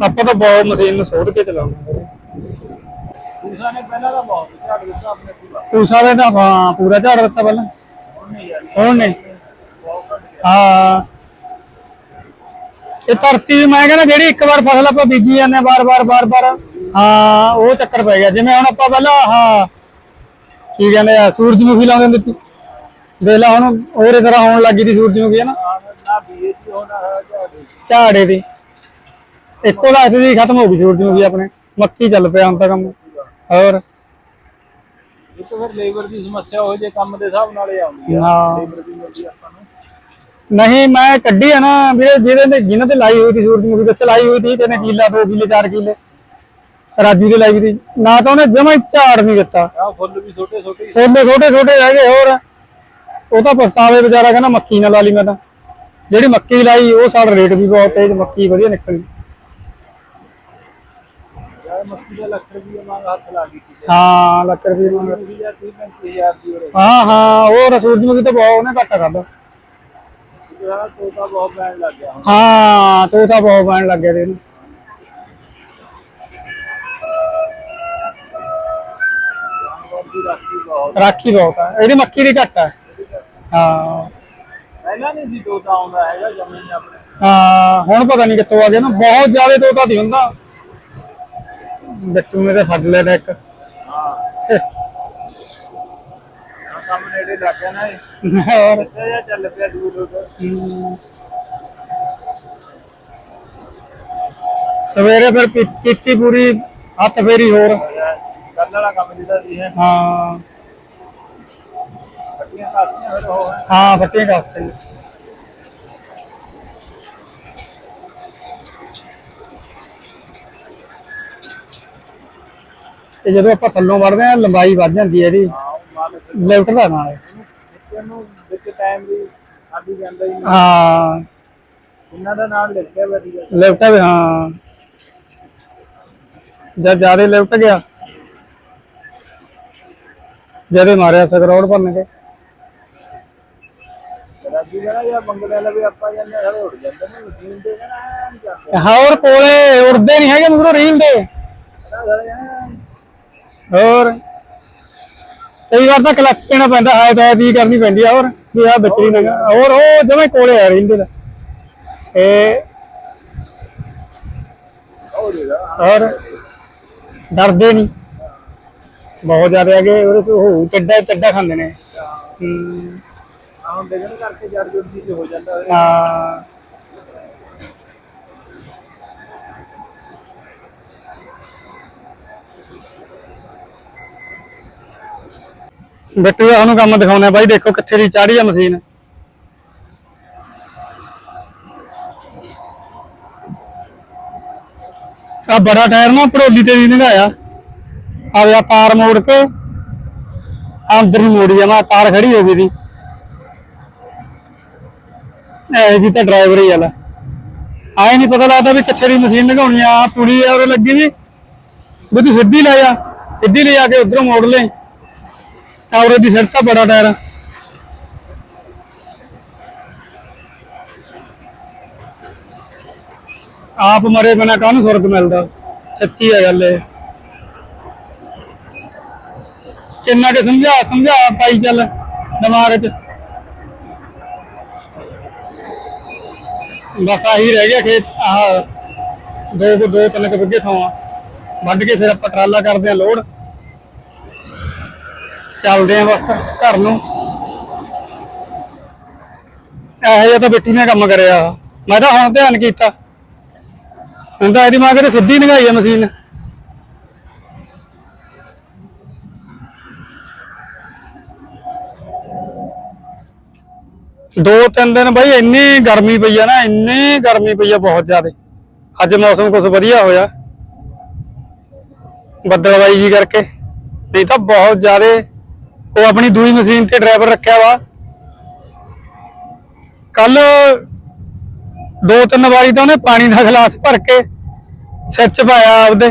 ਆਪਾਂ ਤਾਂ ਬਹੁਤ ਮਸ਼ੀਨ ਨੂੰ ਸੋਧ ਕੇ ਚਲਾਉਂਦੇ ਦੂਸਰਾ ਨੇ ਪਹਿਲਾਂ ਤਾਂ ਬਹੁਤ ਝਾੜ ਦਿੱਤਾ ਆਪਣੇ ਪੂਰਾ। ਪੂਸਾ ਦੇ ਤਾਂ ਹਾਂ ਪੂਰਾ ਝਾੜ ਦਿੱਤਾ ਪਹਿਲਾਂ। ਹੁਣ ਨਹੀਂ ਹਾਂ। ਇਹ ਧਰਤੀ ਮੈਂ ਕਹਿੰਦਾ ਜਿਹੜੀ ਇੱਕ ਵਾਰ ਫਸਲ ਆਪਾਂ ਬੀਜੀ ਜਾਂਦੇ ਆ ਬਾਰ-ਬਾਰ ਬਾਰ-ਬਾਰ ਹਾਂ ਉਹ ਚੱਕਰ ਪੈ ਗਿਆ। ਜਿਵੇਂ ਹੁਣ ਆਪਾਂ ਪਹਿਲਾਂ ਹਾਂ ਕੀ ਕਹਿੰਦੇ ਆ ਸੂਰਜਮੁਖੀ ਲਾਉਂਦੇ ਹੁੰਦੇ ਸੀ। ਦੇਖ ਲਾ ਹੁਣ ਉਹਰੇ ਤਰ੍ਹਾਂ ਹੋਣ ਲੱਗੀ ਦੀ ਸੂਰਜਮੁਖੀ ਹੈ ਨਾ? ਝਾੜੇ ਦੀ। ਇੱਕੋ ਦੀ ਖਤਮ ਹੋ ਗਈ ਸੂਰਜਮੁਖੀ ਆਪਣੇ। ਮੱਕੀ ਚੱਲ ਪਿਆ ਹੁਣ ਤਾਂ ਕੰਮ। ਹੋਰ? ਇਹ ਤਾਂ ਫਿਰ ਲੇਬਰ ਦੀ ਸਮੱਸਿਆ ਹੋ ਜੇ ਕੰਮ ਦੇ ਹਿਸਾਬ ਨਾਲ ਹੀ ਆਉਂਦੀ ਆ। ਹਾਂ। ਲੇਬਰ ਦੀ ਮਿਲਦੀ ਆਪਾਂ ਨੂੰ। ਨਹੀਂ ਮੈਂ ਕੱਢੀ ਆ ਨਾ ਵੀਰੇ ਜਿਹਦੇ ਤੇ ਜਿਨ੍ਹਾਂ ਤੇ ਲਾਈ ਹੋਈ ਸੀ ਸੂਰਜਮੁਖੀ ਵਿੱਚ ਲਾਈ ਹੋਈ ਸੀ ਕਿਨੇ ਕਿੱਲਾ ਦੋ ਕਿੱਲੇ ਚਾਰ ਕਿੱਲੇ। ਰਾਜੂ ਦੇ ਲਾਈ ਸੀ। ਨਾ ਤਾਂ ਉਹਨੇ ਜਮਾ ਹੀ ਝਾੜ ਨਹੀਂ ਦਿੱਤਾ। ਆਹ ਫੁੱਲ ਵੀ ਛੋਟੇ ਛੋਟੇ ਹੀ। ਛੋਟੇ ਛੋਟੇ ਛੋਟੇ ਰਹਿ ਗਏ ਹੋਰ। ਉਹ ਤਾਂ ਪਛਤਾਵੇ ਵਿਚਾਰਾ ਕਹਿੰਦਾ ਮੱਕੀ ਨਾ ਲਾ ਲਈ ਮੈਂ ਤਾਂ। ਜਿਹੜੀ ਮੱਕੀ ਲਾਈ ਉਹ ਸਾਡਾ ਰੇਟ ਵੀ ਬਹੁਤ ਤੇਜ਼ ਮੱਕੀ ਵਧੀਆ ਨਿਕਲੀ। ਯਾਰ ਮੱਕੀ ਦਾ ਲੱਖ ਰੁਪਏ ਮੰਗ ਹੱਥ ਲਾ ਗਈ ਕਿਤੇ ਹਾਂ ਲੱਖ ਰੁਪਏ ਮੰਗ 20000 35000 ਦੀ ਉਰੇ ਹਾਂ ਹਾਂ ਉਹ ਸੂਰਜਮੁਖੀ ਤਾਂ ਬਹੁਤ ਉਹਨੇ ਘੱਟ ਕਰਦਾ ਜਿਹੜਾ ਤੋਤਾ ਬਹੁਤ ਪੈਣ ਲੱਗ ਗਿਆ ਹੁਣ। ਹਾਂ ਤੂੰ ਤਾਂ ਬਹੁਤ ਬਣ ਲੱਗ ਗਿਆ ਤੈਨੂੰ ਜਾਨਵਰ ਦੀ ਰਾਖੀ ਬਹੁਤ ਰਾਖੀ ਬਹੁਤ ਆ ਇਹਦੀ ਮੱਕੀ ਦੀ ਘੱਟ ਆ। ਹਾਂ। ਪਹਿਲਾਂ ਨਹੀਂ ਸੀ ਤੋਤਾ ਆਉਂਦਾ ਹੈਗਾ ਜ਼ਮੀਨ ਆਪਣੇ। ਹਾਂ ਹੁਣ ਪਤਾ ਨਹੀਂ ਕਿੱਥੋਂ ਆ ਗਿਆ ਨਾ ਬਹੁਤ ਜ਼ਿਆਦਾ ਤੋਤਾ ਦੀ ਹੁੰਦਾ। ਬੱਚੂ ਮੇਰੇ ਛੱਡ ਲੈਣਾ ਇੱਕ ਹਾਂ ਕੰਮ ਨੇੜੇ ਲੱਗ ਨਾ ਇਹ ਹੋਰ। ਕਿੱਥੇ ਚੱਲ ਪਿਆ ਦੂਰ ਦੂਰ ਸਵੇਰੇ ਫਿਰ ਕੀਤੀ ਪੂਰੀ, ਹੱਥ ਫੇਰੀ ਹੋਰ। ਕਰਨ ਵਾਲਾ ਕੰਮ ਜਿਹਦਾ ਸੀ ਹੈ ਹਾਂ ਕੱਟੀਆਂ ਕਾਟੀਆਂ ਫਿਰ ਉਹ ਹਾਂ, ਫੱਟੀਆਂ ਕਾਸਤੇ ਤੇ ਜਦੋਂ ਆਪਾਂ ਥੱਲੋਂ ਵੜਦੇ ਆ ਲੰਬਾਈ ਵੱਧ ਜਾਂਦੀ ਹੈ ਇਹਦੀ। ਲਿਫਟ ਦਾ ਨਾਲ ਬੱਚਿਆਂ ਨੂੰ ਵਿੱਚ ਟਾਈਮ ਵੀ ਆਦੀ ਜਾਂਦਾ ਹੀ। ਨਹੀਂ ਹਾਂ ਇਹਨਾਂ ਦਾ ਨਾਮ ਲਿਖਿਆ ਵਧੀਆ ਲਿਫਟ ਵੀ ਹਾਂ। ਜਦ ਜਿਆਦੇ ਲਿਫਟ ਗਿਆ ਜਦੇ ਮਾਰਿਆ ਸਕਰੋੜ ਭੰਨ ਕੇ। ਰਾਜੀ ਕਹਿੰਦਾ ਜਾਂ ਬੰਗਲੇ ਵਾਲੇ ਵੀ ਆਪਾਂ ਜਾਂਦੇ ਸਾਰੇ ਉੱਡ ਜਾਂਦੇ ਨੇ ਮਸ਼ੀਨ ਤੇ ਕਹਿੰਦਾ ਐਨ ਜਾਂਦੇ ਹੋਰ ਕੋਲੇ ਉੜਦੇ ਨਹੀਂ ਹੈਗੇ ਮੂਹਰੋਂ ਰੀਲ ਦੇ। ਹੋਰ? ਕਈ ਵਾਰ ਤਾਂ ਕਲੱਚ ਦੇਣਾ ਪੈਂਦਾ ਹਾਇ ਤਾਂ ਦੀ ਕਰਨੀ ਪੈਂਦੀ ਆ ਹੋਰ? ਵੀ ਆ ਬੱਚਰੀ ਨਾ ਹੋਰ ਉਹ ਜਮੇ ਕੋਲੇ ਆ ਰੀਲ ਦੇ ਇਹ ਹੋ ਔਰ ਡਰਦੇ ਨਹੀਂ। ਬਹੁਤ ਜ਼ਿਆਦਾ ਹੈਗੇ ਉਹਦੇ ਤੋਂ ਉਹ ਟੱਡਾ ਟੱਡਾ ਖਾਂਦੇ ਨੇ। ਹੂੰ। ਆਹ ਦੇਖਣ ਕਰਕੇ ਜੜ ਜੁੜ ਜੀ ਹੋ ਜਾਂਦਾ। ਹੈ। ਬਿੱਟੂ ਦਾ ਉਹਨੂੰ ਕੰਮ ਦਿਖਾਉਂਦੇ ਬਾਈ ਦੇਖੋ ਕਿੱਥੇ ਦੀ ਚਾੜੀ ਆ ਮਸ਼ੀਨ। ਆ ਬੜਾ ਟਾਇਰ ਨਾ, ਪੜੋਲੀ ਤੇ ਵੀ ਨਗਾਇਆ। ਆ ਗਿਆ ਤਾਰ ਮੋੜ ਕੇ, ਆਹ ਅੰਦਰ ਨੂੰ ਮੋੜੀ ਜਾਵਾਂ ਤਾਰ ਖੜੀ ਹੋ ਗਈ ਦੀ। ਐ ਜੀ ਤਾਂ ਡਰਾਈਵਰ ਹੀ ਵਾਲਾ ਆਏ ਨਹੀਂ ਪਤਾ ਲੱਗਦਾ ਵੀ ਕਿੱਥੇ ਦੀ ਮਸ਼ੀਨ ਲਗਾਉਣੀ ਆ, ਆਹ ਪੁਲੀ ਆ, ਉਹਦੇ ਲੱਗੀ ਵੀ। ਵੀ ਤੂੰ ਸਿੱਧੀ ਲੈ ਜਾ ਸਿੱਧੀ ਲੈ ਜਾ ਕੇ ਉਧਰੋਂ ਮੋੜ ਲੈ। ਟਾਵਰੇ ਦੀ ਸਿਰ ਤਾਂ ਬੜਾ ਟਾਇਰ ਆ। ਆਪ ਮਰੇ ਬਿਨਾ ਕਾਹਨੂੰ ਸੁਰਗ ਮਿਲਦਾ? ਸੱਚੀ ਹੈ ਗੱਲ ਇਹ। ਕਿੰਨਾ ਕਿ ਸਮਝਾ ਸਮਝਾ ਪਾਈ ਚੱਲ ਦਿਮਾਗ 'ਚ। ਬਸ ਆਹੀ ਰਹਿ ਗਿਆ ਖੇਤ, ਆਹ ਦੋ ਕੁ ਦੋ ਤਿੰਨ ਕੁ ਵਿੱਗੇ ਥਾਵਾਂ। ਵੱਢ ਕੇ ਫਿਰ ਆਪਾਂ ਟਰਾਲਾ ਕਰਦੇ ਆ ਲੋਡ। ਚੱਲਦੇ ਆ ਬਸ ਘਰ ਨੂੰ। ਇਹੋ ਜਿਹਾ ਤਾਂ ਬੇਟੀ ਨੇ ਕੰਮ ਕਰਿਆ। ਮੈਂ ਤਾਂ ਹੁਣ ਧਿਆਨ ਕੀਤਾ। ਹੁਣ ਤਾਂ ਇਹਦੀ ਮਾਂ ਕਰੇ ਸਿੱਧੀ ਨਗਾਈ ਆ ਮਸ਼ੀਨ। ਦੋ ਤਿੰਨ ਦਿਨ ਬਈ ਇੰਨੀ ਗਰਮੀ ਪਈ ਆ ਨਾ, ਇੰਨੀ ਗਰਮੀ ਪਈ ਆ ਬਹੁਤ ਜ਼ਿਆਦਾ। ਅੱਜ ਮੌਸਮ ਕੁਝ ਵਧੀਆ ਹੋਇਆ। ਬੱਦਲਵਾਈ ਜੀ ਕਰਕੇ। ਨਹੀਂ ਤਾਂ ਬਹੁਤ ਜ਼ਿਆਦਾ ਉਹ ਆਪਣੀ ਦੂਈ ਮਸ਼ੀਨ ਤੇ ਡਰਾਈਵਰ ਰੱਖਿਆ ਵਾ। ਕੱਲ ਦੋ ਤਿੰਨ ਵਾਰੀ ਤਾਂ ਉਹਨੇ ਪਾਣੀ ਦਾ ਗਲਾਸ ਭਰ ਕੇ ਸਿਰ ਚ ਪਾਇਆ ਆਪਦੇ।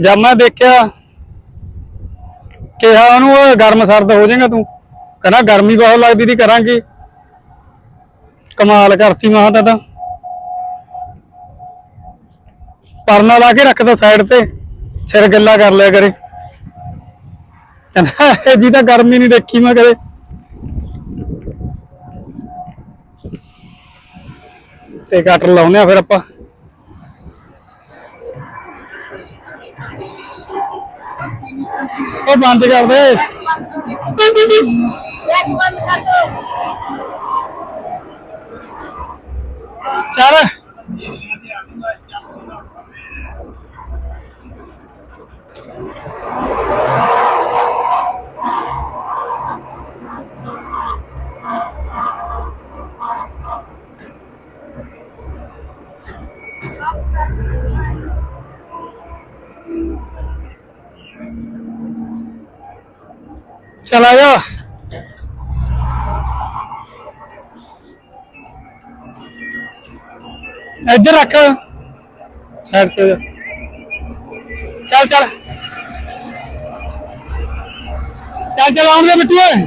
ਜਦ ਮੈਂ ਦੇਖਿਆ, ਕਿਹਾ ਉਹਨੂੰ ਗਰਮ ਸਰਦ ਹੋ ਜਾਏਗਾ ਤੂੰ। ਕਹਿੰਦਾ, ਗਰਮੀ ਬਹੁਤ ਲੱਗਦੀ ਦੀ ਕਰਾਂਗੇ। ਕਮਾਲ ਕਰਤੀ ਮਾਂ ਤਾਂ ਤਾਂ। ਪਰਨਾ ਲਾ ਕੇ ਰੱਖਦਾ ਸਾਈਡ ਤੇ, ਸਿਰ ਗੱਲਾ ਕਰ ਲਿਆ ਕਰੇ। ਕਹਿੰਦਾ ਇਹ ਜੀ ਤਾਂ ਗਰਮੀ ਨਹੀਂ ਦੇਖੀ ਮੈਂ ਕਦੇ। ਤੇ ਕਟਰ ਲਾਉਨੇ ਆ ਫਿਰ ਆਪਾਂ। ਉਹ ਬੰਦ ਕਰ ਦੇ। ਚੱਲ। ਚਲਾ ਆ ਜਾ ਇੱਧਰ ਰੱਖ ਸਾਈਡ ਤੇ ਚੱਲ ਚੱਲ ਚੱਲ ਚੱਲ ਆਉਣ ਦੇ ਬਿੱਟੂ ਓਏ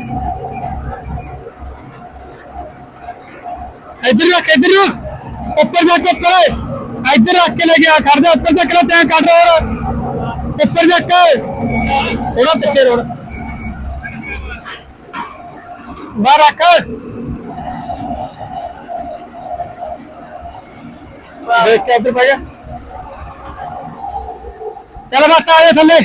ਇੱਧਰ ਰੱਖ ਇੱਧਰ ਉੱਪਰ ਜਾ ਕੇ ਉੱਪਰ ਇੱਧਰ ਰੱਖ ਕੇ ਲੈ ਗਿਆ ਖੜ ਜਾ ਉੱਪਰ ਤੱਕ ਤੈਂ ਕੱਢ ਹੋਰ ਉੱਪਰ ਜਾ ਕੇ ਥੋੜਾ ਪਿੱਛੇ ਰੋੜ ਬਾਹਰ ਰੱਖ। ਦੇਖ ਕੇ ਉੱਧਰ ਪੈ ਗਿਆ ਚਲ ਬਸ ਆ ਜਾ ਥੱਲੇ।